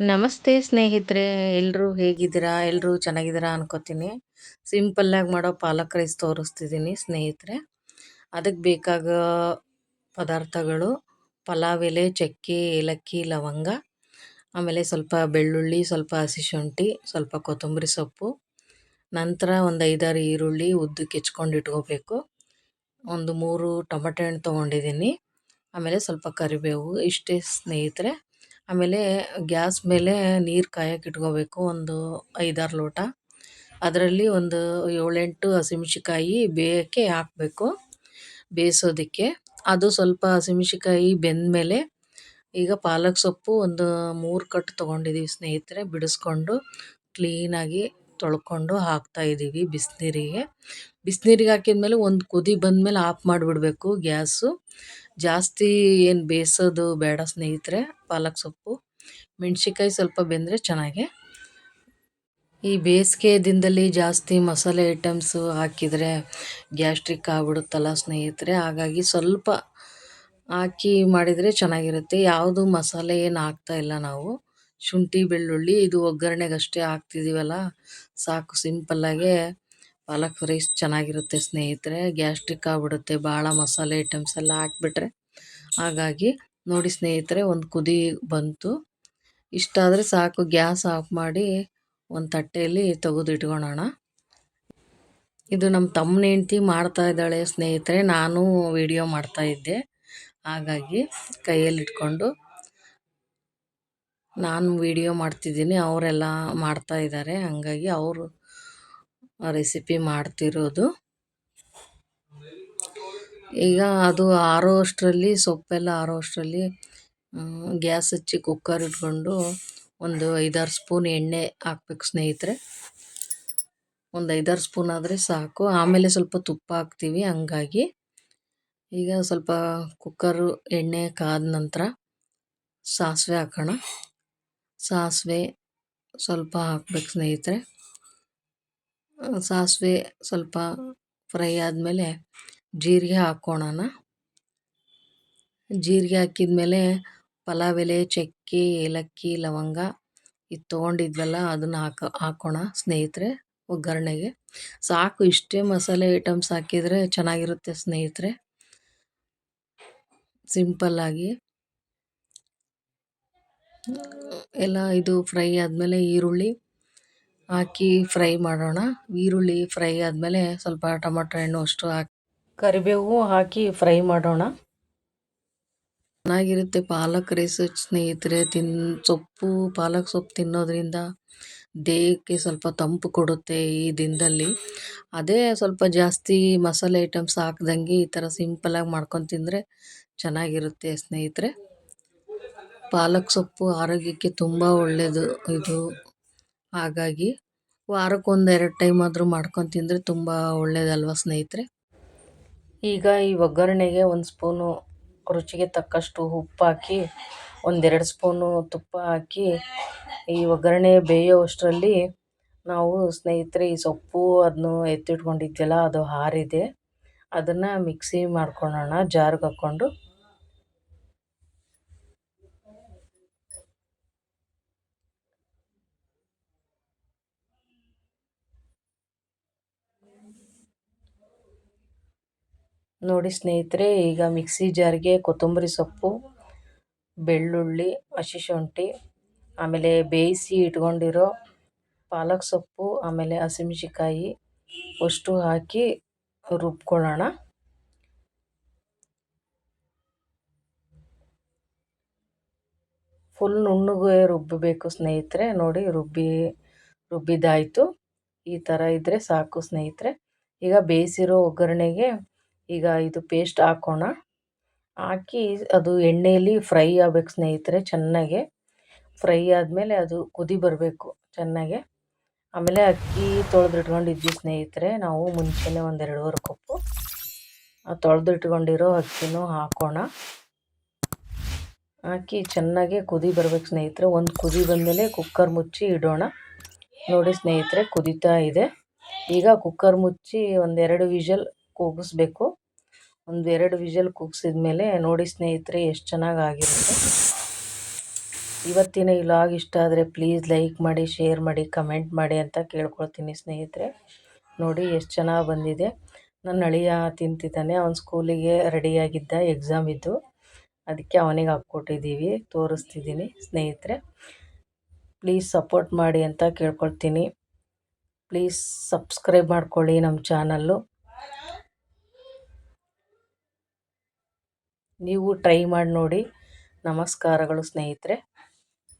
ನಮಸ್ತೆ ಸ್ನೇಹಿತರೆ ಎಲ್ಲರೂ ಹೇಗಿದ್ದೀರಾ? ಎಲ್ಲರೂ ಚೆನ್ನಾಗಿದ್ದೀರಾ ಅನ್ಕೋತೀನಿ. ಸಿಂಪಲ್ಲಾಗಿ ಮಾಡೋ ಪಾಲಕ್ ರೈಸ್ ತೋರಿಸ್ತಿದ್ದೀನಿ ಸ್ನೇಹಿತರೆ. ಅದಕ್ಕೆ ಬೇಕಾಗೋ ಪದಾರ್ಥಗಳು ಪಲಾವ್ ಎಲೆ, ಚಕ್ಕೆ, ಏಲಕ್ಕಿ, ಲವಂಗ, ಆಮೇಲೆ ಸ್ವಲ್ಪ ಬೆಳ್ಳುಳ್ಳಿ, ಸ್ವಲ್ಪ ಹಸಿ ಶುಂಠಿ, ಸ್ವಲ್ಪ ಕೊತ್ತಂಬರಿ ಸೊಪ್ಪು, ನಂತರ ಒಂದು ಐದಾರು ಈರುಳ್ಳಿ ಉದ್ದಕ್ಕೆ ಹೆಚ್ಕೊಂಡು ಇಟ್ಕೋಬೇಕು. ಒಂದು ಮೂರು ಟೊಮೆಟೊ ಹಣ್ಣು ತೊಗೊಂಡಿದ್ದೀನಿ. ಆಮೇಲೆ ಸ್ವಲ್ಪ ಕರಿಬೇವು, ಇಷ್ಟೇ ಸ್ನೇಹಿತರೆ. ಆಮೇಲೆ ಗ್ಯಾಸ್ ಮೇಲೆ ನೀರು ಕಾಯಕ್ಕೆ ಇಟ್ಕೋಬೇಕು ಒಂದು ಐದಾರು ಲೋಟ. ಅದರಲ್ಲಿ ಒಂದು ಏಳೆಂಟು ಹಸಿಮೆಣ್ಸಿಕಾಯಿ ಬೇಯೋಕ್ಕೆ ಹಾಕಬೇಕು, ಬೇಯಿಸೋದಕ್ಕೆ. ಅದು ಸ್ವಲ್ಪ ಹಸಿಮೆಣ್ಸಿಕಾಯಿ ಬೆಂದಮೇಲೆ ಈಗ ಪಾಲಕ್ ಸೊಪ್ಪು ಒಂದು ಮೂರು ಕಟ್ಟು ತೊಗೊಂಡಿದ್ದೀವಿ ಸ್ನೇಹಿತರೆ, ಬಿಡಿಸ್ಕೊಂಡು ಕ್ಲೀನಾಗಿ ತೊಳ್ಕೊಂಡು ಹಾಕ್ತಾಯಿದ್ದೀವಿ ಬಿಸಿನೀರಿಗೆ. ಬಿಸಿನೀರಿಗೆ ಹಾಕಿದ್ಮೇಲೆ ಒಂದು ಕುದಿ ಬಂದಮೇಲೆ ಆಫ್ ಮಾಡಿಬಿಡ್ಬೇಕು ಗ್ಯಾಸು. ಜಾಸ್ತಿ ಏನು ಬೇಯಿಸೋದು ಬೇಡ ಸ್ನೇಹಿತರೆ, ಪಾಲಕ್ ಸೊಪ್ಪು. ಮೆಣ್ಸಿನ್ಕಾಯಿ ಸ್ವಲ್ಪ ಬೆಂದರೆ ಚೆನ್ನಾಗೆ. ಈ ಬೇಸಿಗೆ ದಿನದಲ್ಲಿ ಜಾಸ್ತಿ ಮಸಾಲೆ ಐಟಮ್ಸು ಹಾಕಿದರೆ ಗ್ಯಾಸ್ಟ್ರಿಕ್ ಆಗ್ಬಿಡುತ್ತಲ್ಲ ಸ್ನೇಹಿತರೆ, ಹಾಗಾಗಿ ಸ್ವಲ್ಪ ಹಾಕಿ ಮಾಡಿದರೆ ಚೆನ್ನಾಗಿರುತ್ತೆ. ಯಾವುದು ಮಸಾಲೆ ಏನು ಇಲ್ಲ ನಾವು. ಶುಂಠಿ, ಬೆಳ್ಳುಳ್ಳಿ, ಇದು ಒಗ್ಗರಣೆಗೆ ಅಷ್ಟೇ ಹಾಕ್ತಿದ್ದೀವಲ್ಲ ಸಾಕು ಸಿಂಪಲ್ಲಾಗೆ ಪಾಲಕ್ ರೈಸ್ ಚೆನ್ನಾಗಿರುತ್ತೆ ಸ್ನೇಹಿತರೆ. ಗ್ಯಾಸ್ಟ್ರಿಕ್ ಆಗ್ಬಿಡುತ್ತೆ. ಭಾಳ ಮಸಾಲೆ ಐಟಮ್ಸ್ ಎಲ್ಲ ಹಾಕ್ಬಿಟ್ರೆ. ಹಾಗಾಗಿ ನೋಡಿ ಸ್ನೇಹಿತರೆ, ಒಂದು ಕುದಿ ಬಂತು. ಇಷ್ಟಾದರೆ ಸಾಕು, ಗ್ಯಾಸ್ ಆಫ್ ಮಾಡಿ ಒಂದು ತಟ್ಟೆಯಲ್ಲಿ ತೆಗೆದು ಇಟ್ಕೊಳ್ಳೋಣ ಇದು ನಮ್ಮ ತಮ್ಮನ ಹೆಂಡ್ತಿ ಮಾಡ್ತಾ ಇದ್ದಾಳೆ ಸ್ನೇಹಿತರೆ. ನಾನು ವಿಡಿಯೋ ಮಾಡ್ತಾ ಇದ್ದೆ. ಹಾಗಾಗಿ ಕೈಯಲ್ಲಿ ಇಟ್ಕೊಂಡು ನಾನು ವಿಡಿಯೋ ಮಾಡ್ತಿದ್ದೀನಿ, ಅವರೆಲ್ಲ ಮಾಡ್ತಾ ಇದ್ದಾರೆ ಹಂಗಾಗಿ ಅವರು ರೆಸಿಪಿ ಮಾಡ್ತಿರೋದು. ಈಗ ಅದು ಆರೋ ಅಷ್ಟರಲ್ಲಿ ಸೊಪ್ಪೆಲ್ಲ ಆರೋ ಅಷ್ಟರಲ್ಲಿ ಗ್ಯಾಸ್ ಹಚ್ಚಿ ಕುಕ್ಕರ್ ಇಟ್ಕೊಂಡು ಒಂದು ಐದಾರು ಸ್ಪೂನ್ ಎಣ್ಣೆ ಹಾಕ್ಬೇಕು ಸ್ನೇಹಿತರೆ. ಒಂದು ಐದಾರು ಸ್ಪೂನ್ ಆದರೆ ಸಾಕು. ಆಮೇಲೆ ಸ್ವಲ್ಪ ತುಪ್ಪ ಹಾಕ್ತೀವಿ, ಹಂಗಾಗಿ. ಈಗ ಸ್ವಲ್ಪ ಕುಕ್ಕರು ಎಣ್ಣೆ ಕಾದ ನಂತರ ಸಾಸಿವೆ ಹಾಕೋಣ. ಸಾಸಿವೆ ಸ್ವಲ್ಪ ಹಾಕ್ಬೇಕು ಸ್ನೇಹಿತರೆ. ಸಾಸಿವೆ ಸ್ವಲ್ಪ ಫ್ರೈ ಆದಮೇಲೆ ಜೀರಿಗೆ ಹಾಕ್ಕೊಳ್ಳೋಣ ಜೀರಿಗೆ ಹಾಕಿದ್ಮೇಲೆ ಪಲಾವ್ ಎಲೆ, ಚಕ್ಕೆ, ಏಲಕ್ಕಿ, ಲವಂಗ ಇದು ತೊಗೊಂಡಿದ್ವಲ್ಲ ಅದನ್ನು ಹಾಕ, ಹಾಕೋಣ ಸ್ನೇಹಿತರೆ ಒಗ್ಗರಣೆಗೆ. ಸಾಕು ಇಷ್ಟೇ ಮಸಾಲೆ ಐಟಮ್ಸ್ ಹಾಕಿದರೆ ಚೆನ್ನಾಗಿರುತ್ತೆ ಸ್ನೇಹಿತರೆ. ಸಿಂಪಲ್ಲಾಗಿ. ಎಲ್ಲ ಇದು ಫ್ರೈ ಆದಮೇಲೆ ಈರುಳ್ಳಿ ಹಾಕಿ ಫ್ರೈ ಮಾಡೋಣ. ಈರುಳ್ಳಿ ಫ್ರೈ ಆದಮೇಲೆ ಸ್ವಲ್ಪ ಟೊಮೊಟೊ ಹಣ್ಣು ಅಷ್ಟು ಹಾಕಿ, ಕರಿಬೇವು ಹಾಕಿ ಫ್ರೈ ಮಾಡೋಣ. ಚೆನ್ನಾಗಿರುತ್ತೆ ಪಾಲಕ್ ರೈಸ್. ಸ್ನೇಹಿತರೆ, ತಿನ್, ಸೊಪ್ಪು, ಪಾಲಕ್ ಸೊಪ್ಪು ತಿನ್ನೋದ್ರಿಂದ ದೇಹಕ್ಕೆ ಸ್ವಲ್ಪ ತಂಪು ಕೊಡುತ್ತೆ ಈ ದಿನದಲ್ಲಿ. ಅದೇ ಸ್ವಲ್ಪ ಜಾಸ್ತಿ ಮಸಾಲೆ ಐಟಮ್ಸ್ ಹಾಕ್ದಂಗೆ ಈ ಥರ ಸಿಂಪಲಾಗಿ ಮಾಡ್ಕೊಂಡು ತಿಂದರೆ ಚೆನ್ನಾಗಿರುತ್ತೆ ಸ್ನೇಹಿತರೆ. ಪಾಲಕ್ ಸೊಪ್ಪು ಆರೋಗ್ಯಕ್ಕೆ ತುಂಬ ಒಳ್ಳೆಯದು ಇದು. ಹಾಗಾಗಿ ವಾರಕ್ಕೆ ಎರಡು ಟೈಮ್ ಆದರೂ ಮಾಡ್ಕೊಂಡು ತಿಂದರೆ ತುಂಬ ಒಳ್ಳೆಯದಲ್ವ ಸ್ನೇಹಿತರೆ? ಈಗ ಈ ಒಗ್ಗರಣೆಗೆ ಒಂದು ಸ್ಪೂನು ರುಚಿಗೆ ತಕ್ಕಷ್ಟು ಉಪ್ಪು ಹಾಕಿ, ಒಂದೆರಡು ಸ್ಪೂನು ತುಪ್ಪ ಹಾಕಿ ಈ ಒಗ್ಗರಣೆ ಬೇಯೋಷ್ಟರಲ್ಲಿ ನಾವು ಸ್ನೇಹಿತರೆ ಈ ಸೊಪ್ಪು ಅದನ್ನು ಎತ್ತಿಟ್ಕೊಂಡಿದ್ದೆಲ್ಲ ಅದು ಹಾರಿದೆ. ಅದನ್ನು ಮಿಕ್ಸಿ ಮಾಡ್ಕೊಳ್ಳೋಣ ಜಾರ್ಗೆ ಹಾಕ್ಕೊಂಡು. ನೋಡಿ ಸ್ನೇಹಿತರೆ, ಈಗ ಮಿಕ್ಸಿ ಜಾರ್ಗೆ ಕೊತ್ತಂಬರಿ ಸೊಪ್ಪು, ಬೆಳ್ಳುಳ್ಳಿ ಹಸಿ ಶುಂಠಿ ಆಮೇಲೆ ಬೇಯಿಸಿ ಇಟ್ಕೊಂಡಿರೋ ಪಾಲಕ್ ಸೊಪ್ಪು, ಆಮೇಲೆ ಹಸಿಮೆಣ್ಸಿಕಾಯಿ ಅಷ್ಟು ಹಾಕಿ ರುಬ್ಕೊಳ್ಳೋಣ. ಫುಲ್ ನುಣ್ಣಗೆ ರುಬ್ಬಬೇಕು ಸ್ನೇಹಿತರೆ, ನೋಡಿ ರುಬ್ಬಿ, ರುಬ್ಬಿದ್ದಾಯಿತು. ಈ ಥರ ಇದ್ದರೆ ಸಾಕು ಸ್ನೇಹಿತರೆ. ಈಗ ಬೇಯಿಸಿರೋ ಒಗ್ಗರಣೆಗೆ ಈಗ ಇದು ಪೇಸ್ಟ್ ಹಾಕೋಣ. ಹಾಕಿ ಅದು ಎಣ್ಣೆಯಲ್ಲಿ ಫ್ರೈ ಆಗ್ಬೇಕು ಸ್ನೇಹಿತರೆ ಚೆನ್ನಾಗೆ. ಫ್ರೈ ಆದಮೇಲೆ ಅದು ಕುದಿ ಬರಬೇಕು ಚೆನ್ನಾಗೆ. ಆಮೇಲೆ ಅಕ್ಕಿ ತೊಳೆದಿಟ್ಕೊಂಡಿದ್ವಿ ಸ್ನೇಹಿತರೆ, ನಾವು ಮುಂಚೆನೇ ಒಂದು ಎರಡೂವರೆ ಕಪ್ಪು. ತೊಳೆದಿಟ್ಕೊಂಡಿರೋ ಅಕ್ಕಿನೂ ಹಾಕೋಣ. ಹಾಕಿ ಚೆನ್ನಾಗೆ ಕುದಿ ಬರಬೇಕು ಸ್ನೇಹಿತರೆ, ಒಂದು ಕುದಿ ಬಂದಮೇಲೆ ಕುಕ್ಕರ್ ಮುಚ್ಚಿ ಇಡೋಣ. ನೋಡಿ ಸ್ನೇಹಿತರೆ ಕುದೀತಾ ಇದೆ. ಈಗ ಕುಕ್ಕರ್ ಮುಚ್ಚಿ ಒಂದೆರಡು ವಿಷಲ್ ಕೂಗಿಸ್ಬೇಕು. ಒಂದು ಎರಡು ವಿಷಲ್ ಕೂಗಿಸಿದ ಮೇಲೆ ನೋಡಿ ಸ್ನೇಹಿತರೆ, ಎಷ್ಟು ಚೆನ್ನಾಗಿ ಆಗಿರುತ್ತೆ. ಇವತ್ತಿನ ಈ ಲಾಗ್ ಇಷ್ಟ ಆದರೆ ಪ್ಲೀಸ್ ಲೈಕ್ ಮಾಡಿ ಶೇರ್ ಮಾಡಿ ಕಮೆಂಟ್ ಮಾಡಿ ಅಂತ ಕೇಳ್ಕೊಳ್ತೀನಿ ಸ್ನೇಹಿತರೆ. ನೋಡಿ ಎಷ್ಟು ಚೆನ್ನಾಗಿ ಬಂದಿದೆ. ನನ್ನ ಅಳಿಯ ತಿಂತಿದ್ದಾನೆ. ಅವನ ಸ್ಕೂಲಿಗೆ ರೆಡಿಯಾಗಿದ್ದ ಎಕ್ಸಾಮ್ ಇದ್ದು ಅದಕ್ಕೆ ಅವನಿಗೆ ಹಾಕ್ಕೊಟ್ಟಿದ್ದೀವಿ ತೋರಿಸ್ತಿದ್ದೀನಿ ಸ್ನೇಹಿತರೆ. ಪ್ಲೀಸ್ ಸಪೋರ್ಟ್ ಮಾಡಿ ಅಂತ ಕೇಳ್ಕೊಳ್ತೀನಿ. ಪ್ಲೀಸ್ ಸಬ್ಸ್ಕ್ರೈಬ್ ಮಾಡ್ಕೊಳ್ಳಿ ನಮ್ಮ ಚಾನಲ್ಲು ನೀವು ಟ್ರೈ ಮಾಡಿ ನೋಡಿ. ನಮಸ್ಕಾರಗಳು ಸ್ನೇಹಿತರೆ.